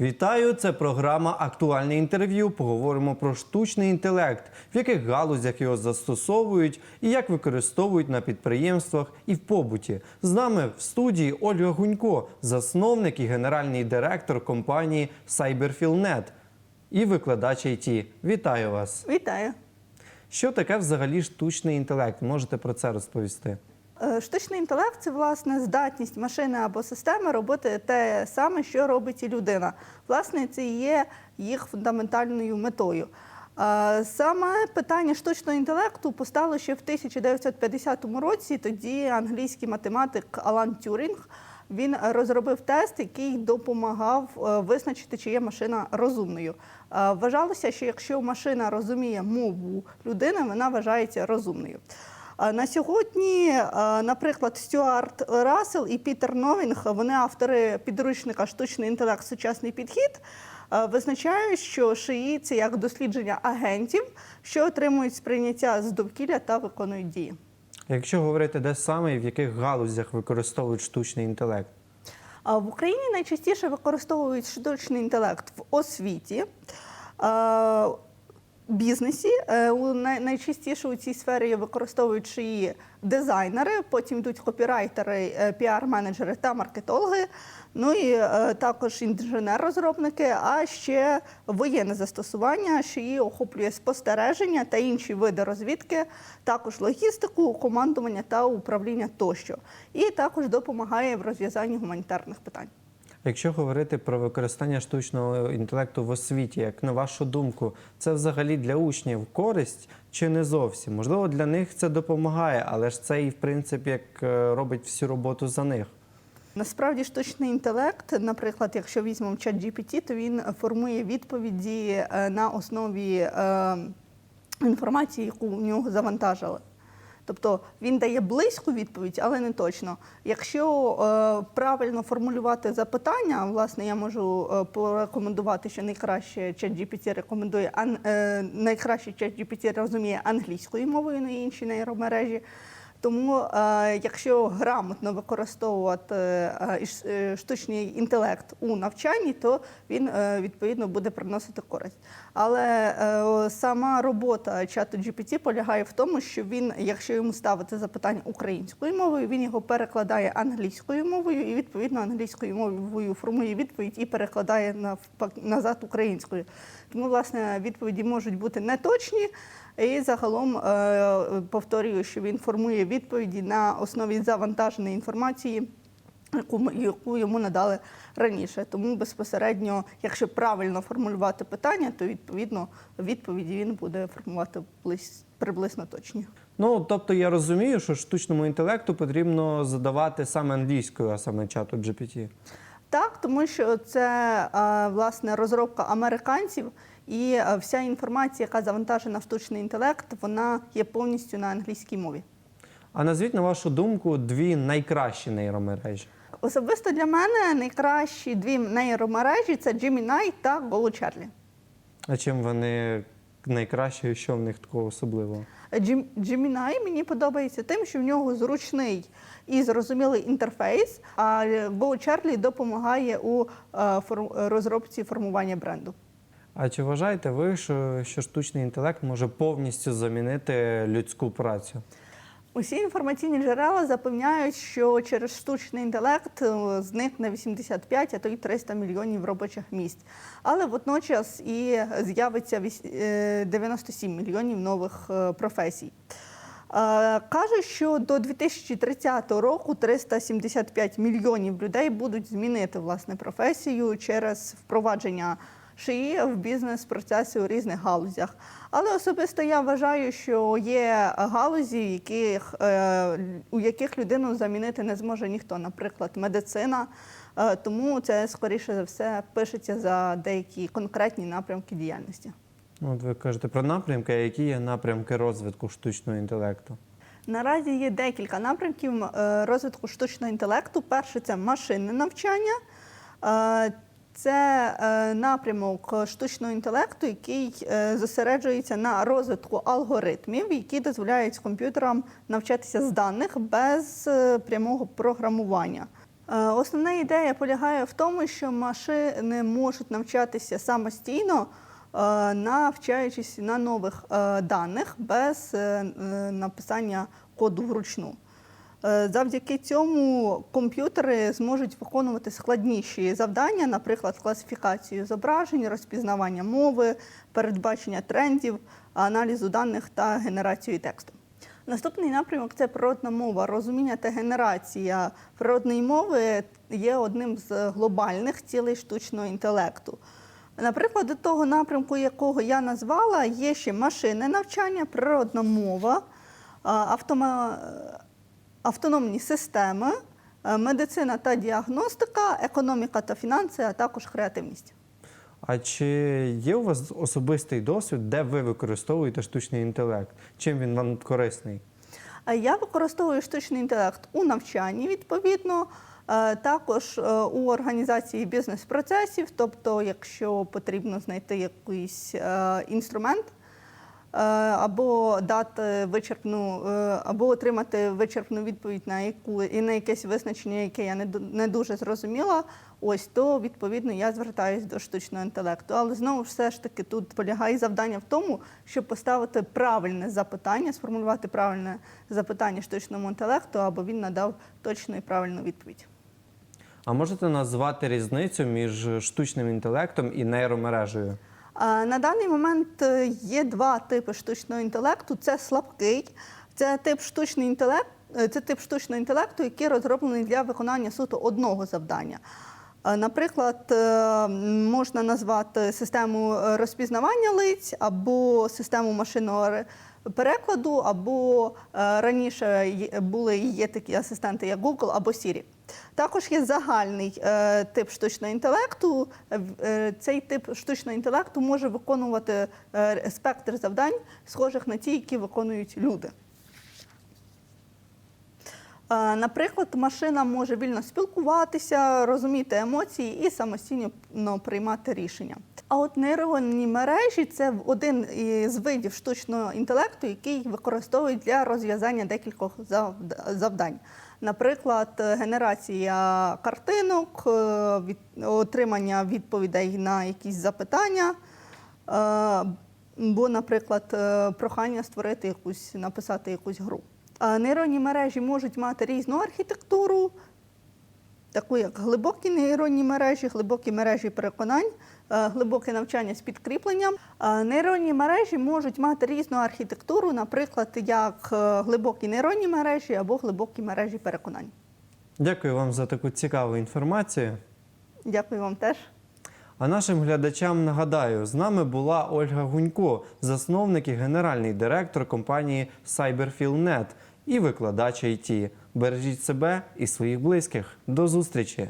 Вітаю! Це програма Актуальне інтерв'ю. Поговоримо про штучний інтелект, в яких галузях його застосовують і як використовують на підприємствах і в побуті. З нами в студії Ольга Гунько, засновник і генеральний директор компанії CyberFillNet і викладач IT. Вітаю вас! Вітаю. Що таке взагалі штучний інтелект? Можете про це розповісти? Е, Штучний інтелект це власне здатність машини або системи робити те саме, що робить і людина. Власне, це є їх фундаментальною метою. Е, Саме питання штучного інтелекту постало ще в 1950 році. Тоді англійський математик Алан Тюрінг він розробив тест, який допомагав е, визначити, чи є машина розумною. Вважалося, що якщо машина розуміє мову людини, вона вважається розумною. На сьогодні, наприклад, Стюарт Рассел і Пітер Новінг, вони автори підручника Штучний інтелект, сучасний підхід, визначають, що ШИІ – це як дослідження агентів, що отримують сприйняття з довкілля та виконують дії. Якщо говорити, де саме і в яких галузях використовують штучний інтелект? В Україні найчастіше використовують штучний інтелект в освіті. Бізнесі Е, у найчастіше у цій сфері використовують її дизайнери, потім йдуть копірайтери, е, піар-менеджери та маркетологи. Ну і е, також інженер-розробники, а ще воєнне застосування, що її охоплює спостереження та інші види розвідки, також логістику, командування та управління тощо. І також допомагає в розв'язанні гуманітарних питань. Якщо говорити про використання штучного інтелекту в освіті, як на вашу думку, це взагалі для учнів користь чи не зовсім? Можливо, для них це допомагає, але ж це і в принципі як е, робить всю роботу за них. Насправді штучний інтелект, наприклад, якщо візьмемо чат GPT, то він формує відповіді е, на основі е, інформації, яку в нього завантажили. Тобто він дає близьку відповідь, але не точно. Якщо е, правильно формулювати запитання, власне, я можу е, порекомендувати, що найкраще ChatGPT рекомендує е, найкраще ChatGPT розуміє англійською мовою на інші нейромережі. Тому, е, якщо грамотно використовувати е, е, штучний інтелект у навчанні, то він відповідно буде приносити користь. Але сама робота чату GPT полягає в тому, що він, якщо йому ставити запитання українською мовою, він його перекладає англійською мовою і відповідно англійською мовою формує відповідь і перекладає назад українською. Тому, власне, відповіді можуть бути неточні. І загалом повторюю, що він формує відповіді на основі завантаженої інформації, яку, яку йому надали раніше. Тому безпосередньо, якщо правильно формулювати питання, то відповідно відповіді він буде формувати приблизно точні. Ну тобто я розумію, що штучному інтелекту потрібно задавати саме англійською, а саме чату GPT. Так, тому що це е, власне розробка американців, і е, вся інформація, яка завантажена в штучний інтелект, вона є повністю на англійській мові. А назвіть, на вашу думку, дві найкращі нейромережі. Особисто для мене найкращі дві нейромережі це Gemini та GoCharlie. А чим вони найкращі і що в них такого особливого? Gem- Gemini мені подобається тим, що в нього зручний і зрозумілий інтерфейс, а GoCharlie допомагає у е, розробці формування бренду. А чи вважаєте ви, що штучний інтелект може повністю замінити людську працю? Усі інформаційні джерела запевняють, що через штучний інтелект е, зникне 85, а то й 300 мільйонів робочих місць. Але водночас і з'явиться вісь- е, 97 мільйонів нових е, професій. Е, Кажуть, що до 2030 року 375 мільйонів людей будуть змінити власне професію через впровадження ШИІ в бізнес-процеси у різних галузях. Але особисто я вважаю, що є галузі, яких, е, у яких людину замінити не зможе ніхто, наприклад, медицина. Е, Тому це скоріше за все пишеться за деякі конкретні напрямки діяльності. От ви кажете про напрямки, а які є напрямки розвитку штучного інтелекту? Наразі є декілька напрямків е, розвитку штучного інтелекту. Перше це машинне навчання. Це е, напрямок штучного інтелекту, який е, зосереджується на розвитку алгоритмів, які дозволяють комп'ютерам навчатися з даних без е, прямого програмування. Основна ідея полягає в тому, що машини можуть навчатися самостійно, навчаючись на нових даних без написання коду вручну. Е, Завдяки цьому комп'ютери зможуть виконувати складніші завдання, наприклад, класифікацію зображень, розпізнавання мови, передбачення трендів, аналізу даних та генерацію тексту. Наступний напрямок це природна мова. Розуміння та генерація природної мови є одним з глобальних цілей штучного інтелекту. Наприклад, до того напрямку, якого я назвала, є ще машинне навчання, природна мова, автома... автономні системи, е, медицина та діагностика, економіка та фінанси, а також креативність. А чи є у вас особистий досвід, де ви використовуєте штучний інтелект? Чим він вам корисний? Е, Я використовую штучний інтелект у навчанні відповідно. е, Також у організації бізнес-процесів, тобто, якщо потрібно знайти якийсь інструмент або дати вичерпну, е, або отримати вичерпну відповідь на яку і на якесь визначення, яке я не не дуже зрозуміла, ось то відповідно я звертаюся до штучного інтелекту. Але знову все ж таки тут полягає завдання в тому, щоб поставити правильне запитання, сформулювати правильне запитання штучному інтелекту, аби він надав точну і правильну відповідь. А можете назвати різницю між штучним інтелектом і нейромережею? На даний момент е, є два типи штучного інтелекту. Це слабкий, це тип штучний інтелект, е, це тип штучного інтелекту, який розроблений для виконання суто одного завдання. Е, Наприклад, можна назвати систему розпізнавання лиць або систему машинного перекладу, або раніше були є такі асистенти, як Google або Siri. Також є загальний е, тип штучного інтелекту. Е, е, Цей тип штучного інтелекту може виконувати е, спектр завдань, схожих на ті, які виконують люди. Е, Наприклад, машина може вільно спілкуватися, розуміти емоції і самостійно приймати рішення. А от нейронні мережі це один із видів штучного інтелекту, який використовують для розв'язання декількох завдань. Наприклад, генерація картинок, е, від- отримання відповідей на якісь запитання. Е, Бо, наприклад, е, прохання створити якусь, написати якусь гру. Нейронні мережі можуть мати різну архітектуру, таку як глибокі нейронні мережі, глибокі мережі переконань, е, глибоке навчання з підкріпленням. Нейронні мережі можуть мати різну архітектуру, наприклад, як е, глибокі нейронні мережі або глибокі мережі переконань. Дякую вам за таку цікаву інформацію. Дякую вам теж. А нашим глядачам нагадаю, з нами була Ольга Гунько, засновник і генеральний директор компанії CyberFillNet і викладач IT. Бережіть себе і своїх близьких. До зустрічі!